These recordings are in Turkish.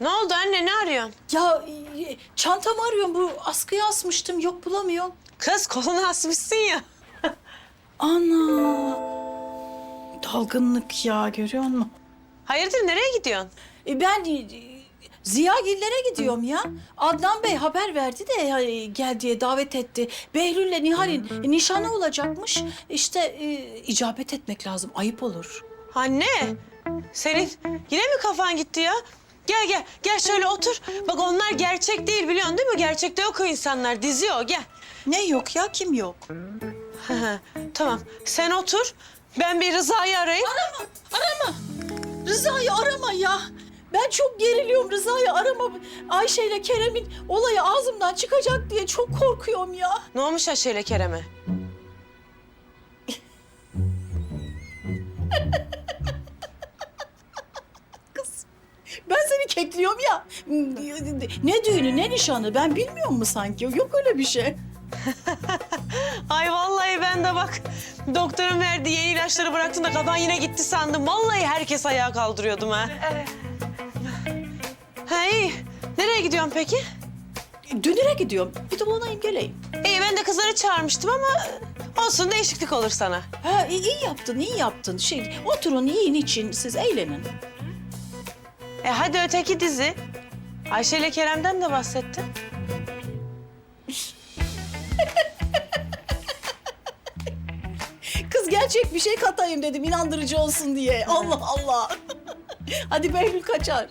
Ne oldu anne ne arıyorsun? Ya e, çantamı arıyorum. Bu askıya asmıştım. Yok bulamıyorum. Kız kolunu asmışsın ya. Ana. Dalgınlık ya görüyor musun? Hayırdır nereye gidiyorsun? E, ben e, Ziyagillere gidiyorum ya. Adnan Bey haber verdi de e, gel diye davet etti. Behlül'le Nihal'in nişanı olacakmış. İşte e, icabet etmek lazım. Ayıp olur. Anne senin yine mi kafan gitti ya? Gel gel gel şöyle otur. Bak onlar gerçek değil biliyorsun değil mi? Gerçekte yok o insanlar dizi o gel. Ne yok ya kim yok? Tamam sen otur. Ben bir Rıza'yı arayayım. Arama. Rıza'yı arama ya. Ben çok geriliyorum Rıza'yı arama. Ayşe ile Kerem'in olayı ağzımdan çıkacak diye çok korkuyorum ya. Ne olmuş Ayşe ile Kerem'e? Ben seni kekliyorum ya. Ne düğünü ne nişanı ben bilmiyor mu sanki? Yok öyle bir şey. Ay vallahi ben de bak doktorun verdiği yeni ilaçları bıraktın da kafan yine gitti sandım. Vallahi herkes ayağa kaldırıyordum ha. İyi. Nereye gidiyorsun peki? Dünür'e gidiyorum. Bir de bulanayım geleyim. İyi ben de kızları çağırmıştım ama olsun değişiklik olur sana. Ha iyi, iyi yaptın, iyi yaptın. Şey, oturun yiyin için siz eğlenin. E hadi öteki dizi. Ayşe ile Kerem'den de bahsettin. Kız gerçek bir şey katayım dedim inandırıcı olsun diye. Allah Allah. Hadi Behlül kaçar.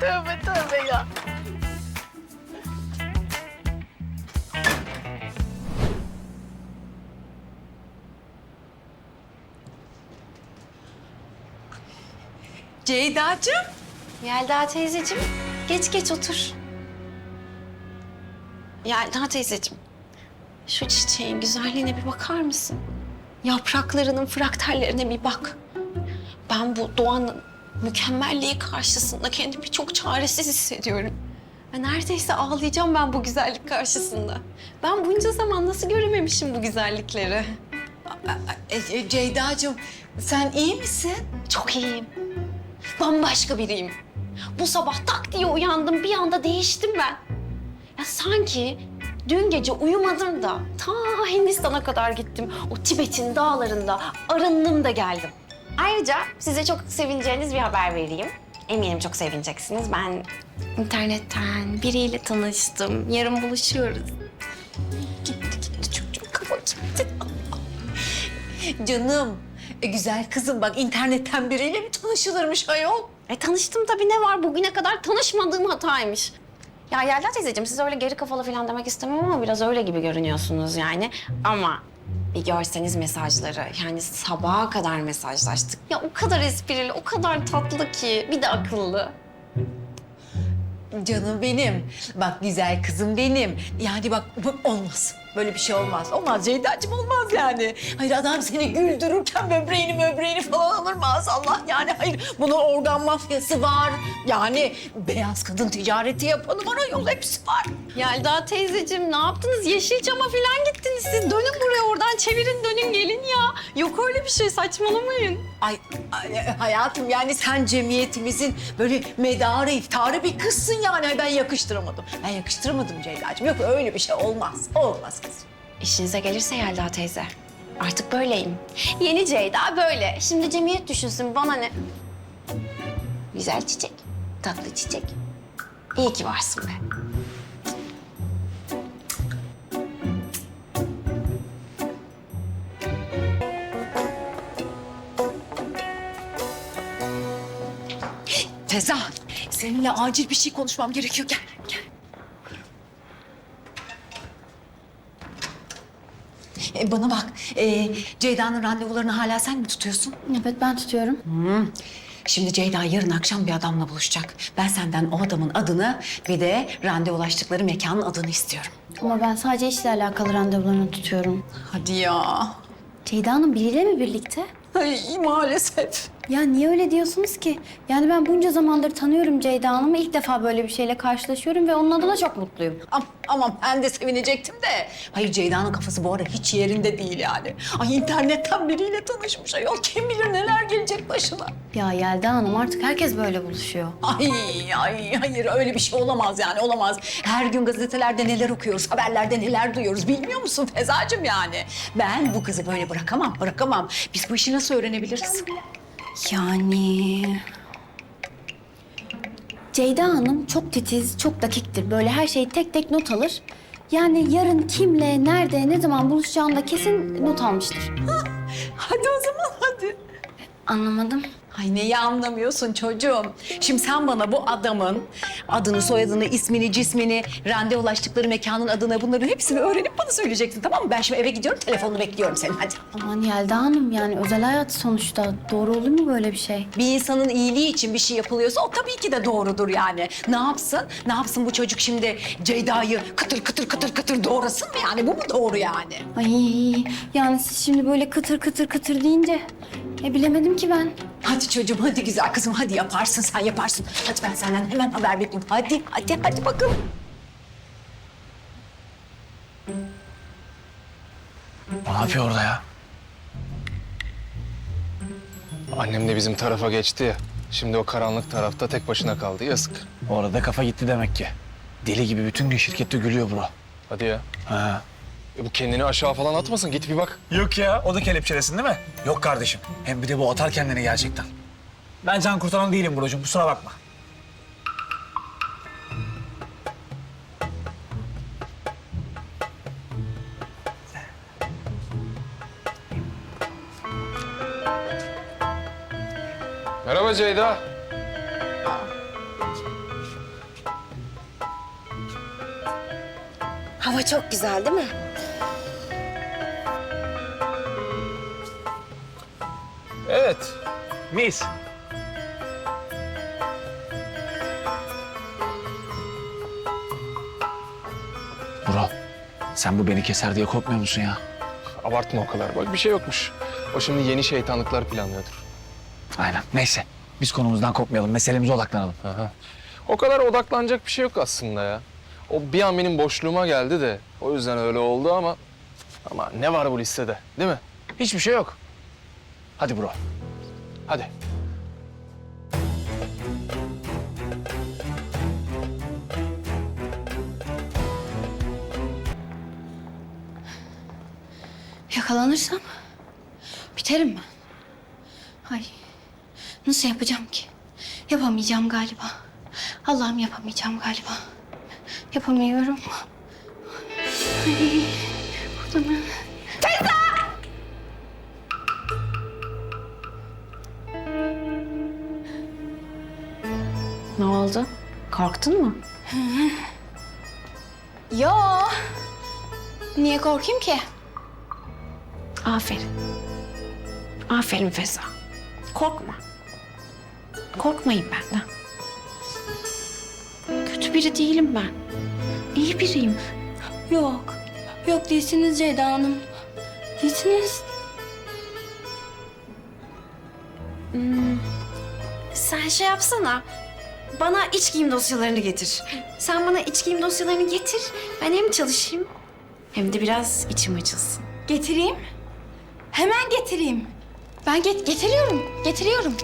tövbe tövbe ya. Ceyda'cığım. Yelda teyzeciğim, geç geç otur. Yelda teyzeciğim, şu çiçeğin güzelliğine bir bakar mısın? Yapraklarının fraktallerine bir bak. Ben bu doğanın mükemmelliği karşısında kendimi çok çaresiz hissediyorum. Ve neredeyse ağlayacağım ben bu güzellik karşısında. Ben bunca zaman nasıl görememişim bu güzellikleri? E, e, Ceyda'cığım sen iyi misin? Çok iyiyim. Bambaşka biriyim. Bu sabah tak diye uyandım. Bir anda değiştim ben. Ya sanki dün gece uyumadım da ta Hindistan'a kadar gittim. O Tibet'in dağlarında arındım da geldim. Ayrıca size çok sevineceğiniz bir haber vereyim. Eminim çok sevineceksiniz. Ben internetten biriyle tanıştım. Yarın buluşuyoruz. Gitti gitti çok çok kafa gitti. Canım. E, güzel kızım bak internetten biriyle mi tanışılırmış ayol? E tanıştım tabii ne var bugüne kadar tanışmadığım hataymış. Ya Yelda teyzeciğim siz öyle geri kafalı falan demek istemem ama biraz öyle gibi görünüyorsunuz yani. Ama bir görseniz mesajları yani sabaha kadar mesajlaştık. Ya o kadar esprili, o kadar tatlı ki bir de akıllı. Canım benim. Bak güzel kızım benim. Yani bak bu olmaz. Böyle bir şey olmaz. Olmaz Ceyda'cığım olmaz yani. Hayır adam seni güldürürken böbreğini möbreğini falan alır maazallah. Yani hayır bunun organ mafyası var. Yani beyaz kadın ticareti yapanı var ayol hepsi var. Yelda teyzeciğim ne yaptınız? Yeşilçam'a falan gittiniz siz. Dönün buraya oradan çevirin dönün gelin ya. Yok öyle bir şey saçmalamayın. Ay, ay, hayatım yani sen cemiyetimizin böyle medarı, iftarı bir kızsın yani. Ben yakıştıramadım. Ben yakıştıramadım Ceyda'cığım. Yok öyle bir şey olmaz. Olmaz kızım. İşinize gelirse Yelda teyze. Artık böyleyim. Yeni Ceyda böyle. Şimdi cemiyet düşünsün bana ne? Güzel çiçek, tatlı çiçek. İyi ki varsın be. Feza, seninle acil bir şey konuşmam gerekiyor. Gel, gel. E, bana bak, e, Ceyda'nın randevularını hala sen mi tutuyorsun? Evet ben tutuyorum. Şimdi Ceyda yarın akşam bir adamla buluşacak. Ben senden o adamın adını bir de randevulaştıkları mekanın adını istiyorum. Ama ben sadece işle alakalı randevularını tutuyorum. Hadi ya. Ceyda Hanım biriyle mi birlikte? Ay maalesef. Ya niye öyle diyorsunuz ki? Yani ben bunca zamandır tanıyorum Ceyda Hanım'ı. ilk defa böyle bir şeyle karşılaşıyorum ve onun adına çok mutluyum. Am aman ben de sevinecektim de. Hayır Ceyda'nın kafası bu ara hiç yerinde değil yani. Ay internetten biriyle tanışmış ayol. Kim bilir neler gelecek başına. Ya Yelda Hanım artık herkes böyle buluşuyor. Ay ay hayır öyle bir şey olamaz yani olamaz. Her gün gazetelerde neler okuyoruz, haberlerde neler duyuyoruz bilmiyor musun Fezacığım yani? Ben bu kızı böyle bırakamam, bırakamam. Biz bu işi nasıl öğrenebiliriz? Yani... Ceyda Hanım çok titiz, çok dakiktir. Böyle her şeyi tek tek not alır. Yani yarın kimle, nerede, ne zaman buluşacağını da kesin not almıştır. Hadi o zaman hadi. Anlamadım. Ay neyi anlamıyorsun çocuğum? Şimdi sen bana bu adamın adını, soyadını, ismini, cismini, randevulaştıkları mekanın adını bunların hepsini öğrenip bana söyleyeceksin tamam mı? Ben şimdi eve gidiyorum, telefonunu bekliyorum senin hadi. Aman Yelda Hanım yani özel hayat sonuçta. Doğru olur mu böyle bir şey? Bir insanın iyiliği için bir şey yapılıyorsa o tabii ki de doğrudur yani. Ne yapsın? Ne yapsın bu çocuk şimdi Ceyda'yı kıtır kıtır kıtır kıtır doğrasın mı yani? Bu mu doğru yani? Ay yani siz şimdi böyle kıtır kıtır kıtır deyince e bilemedim ki ben. Hadi çocuğum hadi güzel kızım hadi yaparsın sen yaparsın. Hadi ben senden hemen haber bekliyorum. Hadi hadi hadi bakalım. Ne yapıyor orada ya? Annem de bizim tarafa geçti ya. Şimdi o karanlık tarafta tek başına kaldı. Yazık. Orada kafa gitti demek ki. Deli gibi bütün gün şirkette gülüyor bro. Hadi ya. Ha. E bu kendini aşağı falan atmasın. Git bir bak. Yok ya o da kelepçelesin değil mi? Yok kardeşim. Hem bir de bu atar kendini gerçekten. Ben can kurtaran değilim brocum kusura bakma. Merhaba Ceyda. Hava çok güzel değil mi? Evet. Mis. Bro sen bu beni keser diye korkmuyor musun ya? Abartma o kadar. Bak bir şey yokmuş. O şimdi yeni şeytanlıklar planlıyordur. Aynen neyse. Biz konumuzdan kopmayalım meselemize odaklanalım. Aha. O kadar odaklanacak bir şey yok aslında ya. O bir an benim boşluğuma geldi de o yüzden öyle oldu ama ama ne var bu listede değil mi? Hiçbir şey yok. Hadi bro. Hadi. Yakalanırsam biterim ben. Ay nasıl yapacağım ki? Yapamayacağım galiba. Allah'ım yapamayacağım galiba. Yapamıyorum. Ay, Korktun mu? Yo. Niye korkayım ki? Aferin. Aferin Feza. Korkma. Korkmayın benden. Kötü biri değilim ben. İyi biriyim. Yok. Yok değilsiniz Ceyda Hanım. Değilsiniz. Hmm. Sen şey yapsana. Bana iç giyim dosyalarını getir. Sen bana iç giyim dosyalarını getir. Ben hem çalışayım hem de biraz içim açılsın. Getireyim. Hemen getireyim. Ben get getiriyorum. Getiriyorum.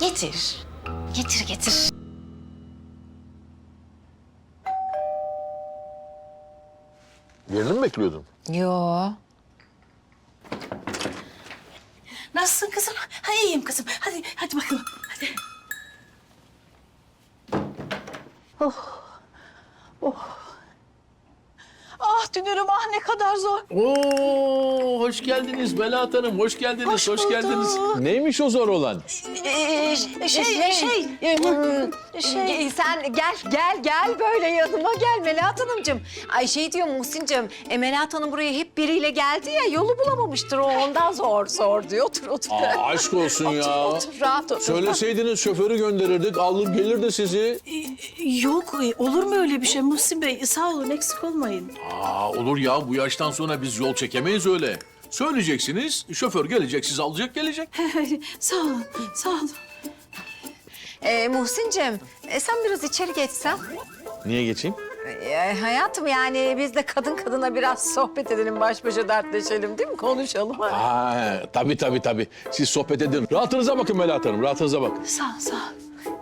Getir. Getir getir. Birini mi bekliyordun? Yo. Nasılsın kızım? Ha iyiyim kızım. Hadi hadi bakalım. Hadi. 哦，哦。Ah dünürüm ah ne kadar zor. Oo, hoş geldiniz Melahat Hanım, hoş geldiniz, Hoş hoş, geldiniz. Neymiş o zor olan? Ee, şey şey şey. Ge- Sen gel gel gel böyle yanıma gel Melahat Hanımcığım. Ay şey diyor Muhsin'cığım, e, Melahat Hanım buraya hep biriyle geldi ya yolu bulamamıştır o ondan zor zor diyor. Otur otur. Aa, aşk olsun ya. Otur rahat otur. Söyleseydiniz şoförü gönderirdik, alır gelirdi sizi. Yok e, olur mu öyle bir şey Muhsin Bey? Sağ olun eksik olmayın. Aa, olur ya, bu yaştan sonra biz yol çekemeyiz öyle. Söyleyeceksiniz, şoför gelecek, sizi alacak, gelecek. sağ olun, sağ olun. Ee, Muhsin'cim e, sen biraz içeri geçsen. Niye geçeyim? Ee, hayatım yani biz de kadın kadına biraz sohbet edelim, baş başa dertleşelim değil mi? Konuşalım. ha? Ha, tabii tabii tabii. Siz sohbet edin. Rahatınıza bakın Melahat Hanım, rahatınıza bakın. Sağ ol, sağ ol.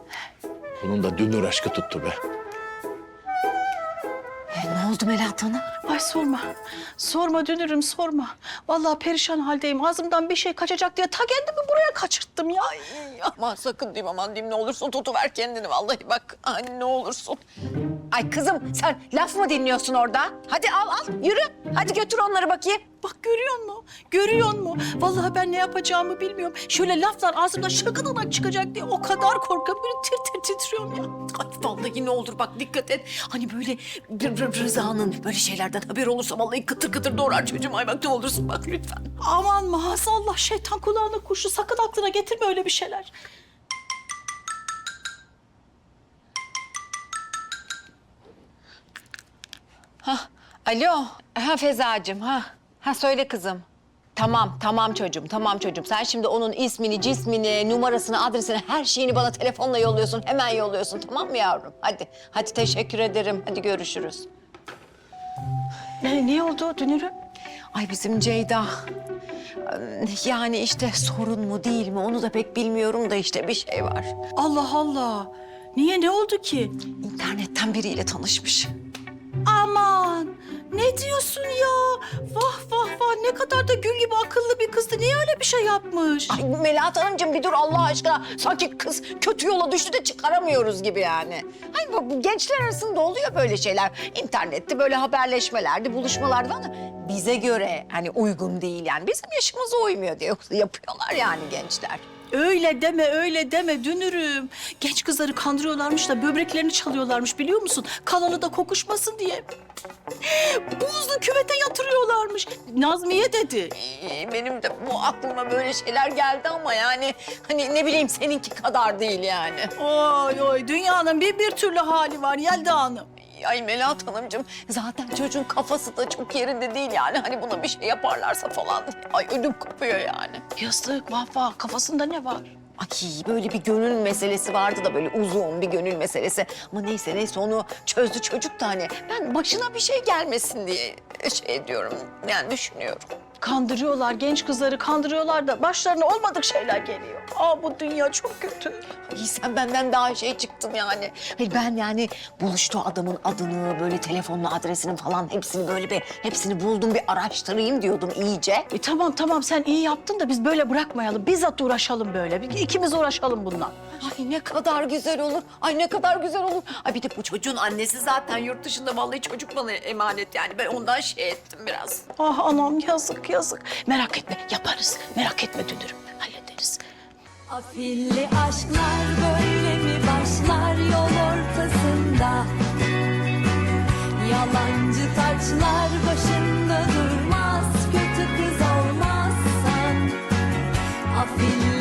Bunun da dünür aşkı tuttu be. Oldu Melahat Hanım? Ay sorma. Sorma dönürüm sorma. Vallahi perişan haldeyim. Ağzımdan bir şey kaçacak diye ta kendimi buraya kaçırttım ya. Ay, aman sakın diyeyim aman diyeyim ne olursun tutuver kendini vallahi bak ay ne olursun. Ay kızım sen laf mı dinliyorsun orada? Hadi al al yürü hadi götür onları bakayım. Bak görüyor musun? Görüyor musun? Vallahi ben ne yapacağımı bilmiyorum. Şöyle laflar ağzımdan şakıdanak çıkacak diye o kadar korkuyorum. Böyle tir tir titriyorum ya. Ay vallahi ne olur bak dikkat et. Hani böyle Rıza'nın böyle şeylerden haber olursa vallahi kıtır kıtır doğrar çocuğum. Ay bak ne olursun bak lütfen. Aman maazallah şeytan kulağına kuşu. Sakın aklına getirme öyle bir şeyler. Alo. Ha Fezacığım ha. Ha söyle kızım. Tamam, tamam çocuğum, tamam çocuğum. Sen şimdi onun ismini, cismini, numarasını, adresini, her şeyini bana telefonla yolluyorsun. Hemen yolluyorsun, tamam mı yavrum? Hadi, hadi teşekkür ederim. Hadi görüşürüz. Ne, ne oldu dönürüm? Ay bizim Ceyda. Yani işte sorun mu değil mi onu da pek bilmiyorum da işte bir şey var. Allah Allah. Niye ne oldu ki? İnternetten biriyle tanışmış. Ne diyorsun ya? Vah vah vah ne kadar da gül gibi akıllı bir kızdı. Niye öyle bir şey yapmış? Ay Melahat Hanımcığım bir dur Allah aşkına. Sanki kız kötü yola düştü de çıkaramıyoruz gibi yani. Ay bu bu gençler arasında oluyor böyle şeyler. İnternette böyle haberleşmelerde, buluşmalarda ama bize göre hani uygun değil yani. Bizim yaşımıza uymuyor diye yapıyorlar yani gençler. Öyle deme öyle deme dünürüm. Genç kızları kandırıyorlarmış da böbreklerini çalıyorlarmış biliyor musun? Kanalı da kokuşmasın diye. Buzlu küvete yatırıyorlarmış. Nazmiye dedi. Ee, Benim de bu aklıma böyle şeyler geldi ama yani hani ne bileyim seninki kadar değil yani. Oy oy dünyanın bir bir türlü hali var Yelda Hanım. Ay Melahat Hanımcığım zaten çocuğun kafası da çok yerinde değil yani. Hani buna bir şey yaparlarsa falan. Ay ödüm kopuyor yani. Yazık vah kafasında ne var? Ay böyle bir gönül meselesi vardı da böyle uzun bir gönül meselesi. Ama neyse neyse onu çözdü çocuk da hani. Ben başına bir şey gelmesin diye şey diyorum yani düşünüyorum. Kandırıyorlar genç kızları kandırıyorlar da başlarına olmadık şeyler geliyor. Aa bu dünya çok kötü. Ay sen benden daha şey çıktım yani. Hayır ben yani buluştuğu adamın adını, böyle telefonla adresini falan hepsini böyle bir hepsini buldum bir araştırayım diyordum iyice. E tamam tamam sen iyi yaptın da biz böyle bırakmayalım. Bizzat uğraşalım böyle. Bir- İkimiz uğraşalım bundan. Ay ne kadar güzel olur. Ay ne kadar güzel olur. Ay bir de bu çocuğun annesi zaten yurt dışında. Vallahi çocuk bana emanet yani. Ben ondan şey ettim biraz. Ah anam yazık yazık. Merak etme yaparız. Merak etme dünürüm. Hallederiz. Afilli aşklar böyle mi başlar yol ortasında? Yalancı taçlar başında durmaz, kötü kız olmazsan. Afilli